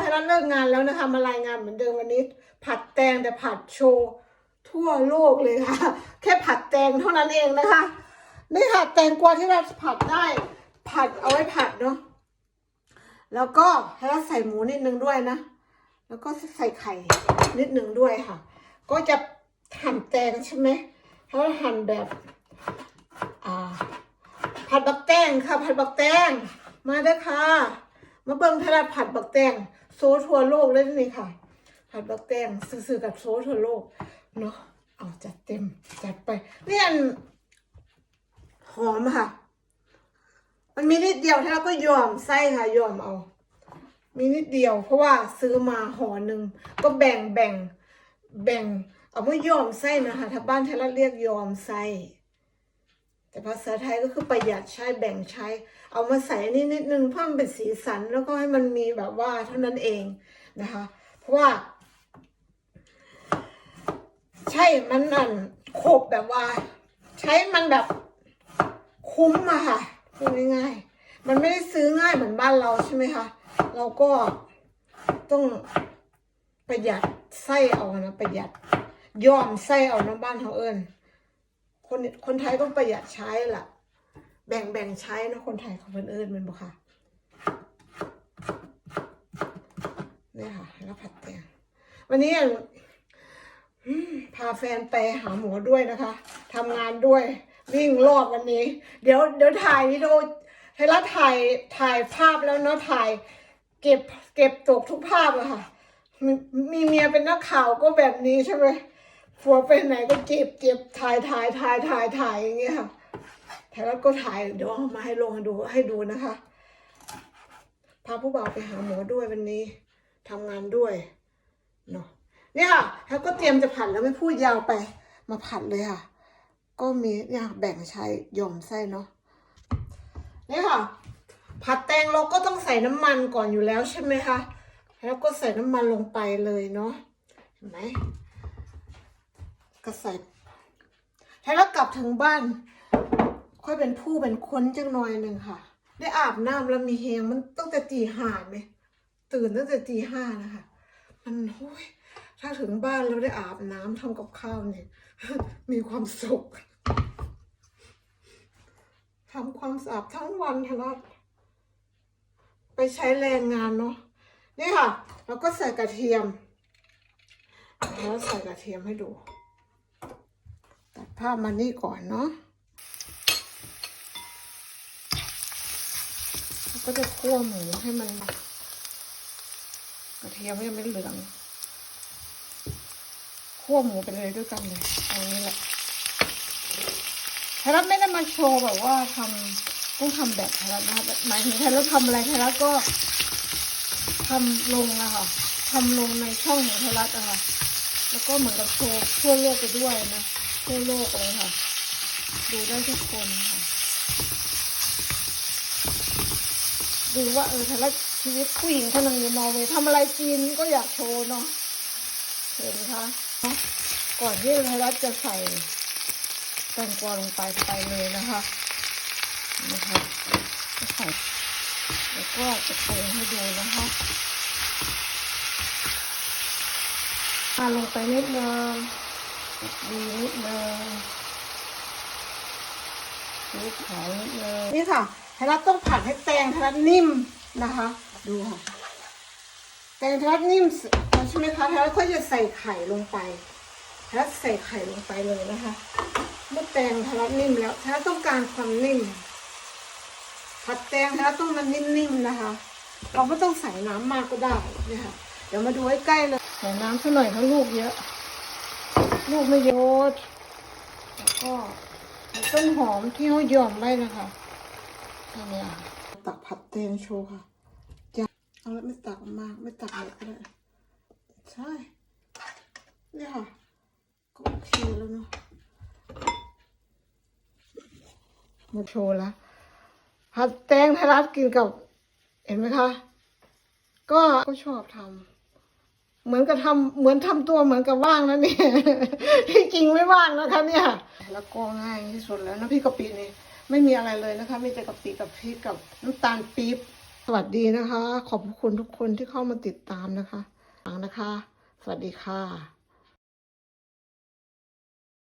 ไทยรัฐเลิกงานแล้วนะคะมารายงานเหมือนเดิมวันนี้ ผัดแตงแต่ผัดโชว์ทั่วโลกเลยค่ะ แค่ผัดแตงเท่านั้นเองนะคะ นี่ค่ะแตงกวาที่เราผัดได้ ผัดเอาไว้ผัดเนาะแล้วก็ให้เราใส่หมูนิดนึงด้วยนะ แล้วก็ใส่ไข่นิดนึงด้วยค่ะ ก็จะหั่นแตงใช่ไหมถ้าหั่นแบบผัดบักแตงค่ะ ผัดบักแตงมาเด้อค่ะ มาเบิ่งทลาดผัดบักแตง โซทั่วโลกเลยนี่ค่ะผัดบักแตงซื่อๆกับโซทั่วโลกเนาะเอาจัดเต็มจัดไปเนี่ยอันหอมค่ะ มันมีนิดเดียวถ้าเราก็ยอมไส้ค่ะยอมเอา มีนิดเดียว เพราะว่าซื้อมาห่อหนึ่งก็แบ่งแบ่งแบ่ง เอาไม่ยอมไส้นะคะถ้าบ้านไทยเราเรียกยอมไส้ แต่ภาษาไทยก็คือประหยัดใช้แบ่งใช้ เอามาใส่นิดนิดนึงเพื่มันเป็นสีสันแล้วก็ให้มันมีแบบว่าเท่านั้นเองนะคะ เพราะว่า ใช่มันนั่นโขบแบบว่า ใช้มันแบบคุ้มอะค่ะพูดง่ายๆมันไม่ได้ซื้อง่ายเหมือนบ้านเราใช่ไหมคะเราก็ต้องประหยัดไส้เอานะประหยัดยอมไส้เอานะบ้านเขาเอิญ คนคนไทยต้องประหยัดใช้ล่ะ แบ่งแบ่งใช้นะคนไทยเขาเป็นเอิญมันบอกค่ะเนี่ยค่ะ แล้วผัดแตงวันนี้อืมพาแฟนไปหาหมอด้วยนะคะทำงานด้วยวิ่งรอบวันนี้ เดี๋ยวเดี๋ยวถ่ายวิดีโอให้รัฐถ่ายถ่ายภาพแล้วเนาะถ่าย เก็บเก็บตกทุกภาพอะค่ะมมีเมียเป็นนักข่าวก็แบบนี้ใช่ไหม ผัวไปไหนก็เจ็บเจ็บถ่ายถ่ายถ่ายถ่ายถ่ายอย่างเงี้ยค่ะไทยรัฐก็ถ่ายเดี๋ยวเอามาให้ลงให้ดูให้ดูนะคะ พาผู้บ่าวไปหาหมอด้วยวันนี้ทำงานด้วยเนาะเนี่ยค่ะแล้วก็เตรียมจะผัดแล้วไม่พูดยาวไป มาผัดเลยค่ะ ก็มีเนี่ยแบ่งใช้ยอมไส้เนาะเนี่ยค่ะ ผัดแตงเราก็ต้องใส่น้ำมันก่อนอยู่แล้วใช่ไหมคะแล้วก็ใส่น้ำมันลงไปเลยเนาะเห็นไหม ก็ใส่แล้วกลับถึงบ้าน ค่อยเป็นผู้เป็นคนจังหน่อยหนึ่งค่ะ ได้อาบน้ำแล้วมีเฮงมันตั้งแต่ตีห้าไหมตื่นตั้งแต่ตีห้านะคะ มันโอ้ยถ้าถึงบ้านแล้วได้อาบน้ำทำกับข้าวเนี่ย มีความสุขทำความสะอาดทั้งวันทลัดไปใช้แรงงานเนาะนี่ค่ะ แล้วก็ใส่กระเทียม แล้วใส่กระเทียมให้ดู ภาพมานี่ก่อนเนาะก็จะคั่วหมูให้มัน กระเทียมให้มันเหลืองคั่วหมูไปเลยด้วยกันเลยอานี้แหละไทยรัฐไม่ได้มาโชว์แบบว่าทำต้องทำแบบไทยรัฐนะคะหมายถึงไทยรัฐทำอะไรไทยรัฐก็ทำลงอะค่ะทำลงในช่องของไทยรัฐอะค่ะ แล้วก็เหมือนกับโชว์ทั่วโลกไปด้วยนะ ทั่วโลกเลยค่ะ ดูได้ทุกคนค่ะ ดูว่าเออแต่ละชีวิตผู้หญิงคนหนึ่งอยู่นอร์เวย์ทำอะไรจีนก็อยากโชว์เนาะเห็นไหมคะก่อนที่ไทยรัฐจะใส่แตงกวาลงไปไปเลยนะคะนะคะจะใส่แล้วก็จะเทให้ดูนะคะทาลงไปนิดนึง ดีนิดนึงสีขาวนิดนึงนี่ค่ะไทยรัฐต้องผัดให้แตงไทยรัฐนิ่มนะคะ ดูค่ะแตงไทยรัฐนิ่มเสร็จแล้วใช่ไหมคะไทยรัฐก็จะใส่ไข่ลงไปไทยรัฐใส่ไข่ลงไปเลยนะคะเมื่อแตงไทยรัฐนิ่มแล้วไทยรัฐต้องการความนิ่มผัดแตงไทยรัฐต้องมันนิ่มๆนะคะ เราไม่ต้องใส่น้ำมากก็ได้เนี่ยค่ะเดี๋ยวมาดูใกล้ๆเลย ใส่น้ำสักหน่อยเพราะลูกเยอะ ลูกไม่เยอะแล้วก็ต้นหอมที่เขาหย่อมไว้นะคะอันนี้อะตักผัดแตงโชว์ค่ะจะเอาแล้วไม่ตักมากไม่ตักเยอะก็ได้ใช่เนี่ยค่ะก็โอเคแล้วเนาะหมดโชว์แล้วผัดแตงไทยรัฐกินกับ เห็นไหมคะ ก็ก็ชอบทำ เหมือนกับทำเหมือนทำตัวเหมือนกับว่างนะเนี่ยที่จริงไม่ว่างนะคะ เนี่ย แล้วก็ง่ายที่สุดแล้วนะพี่กะปินี่ไม่มีอะไรเลยนะคะมีแต่กะปิกับพริกกับน้ำตาลปี๊บสวัสดีนะคะ ขอบคุณทุกคนที่เข้ามาติดตามนะคะฟังนะคะ สวัสดีค่ะ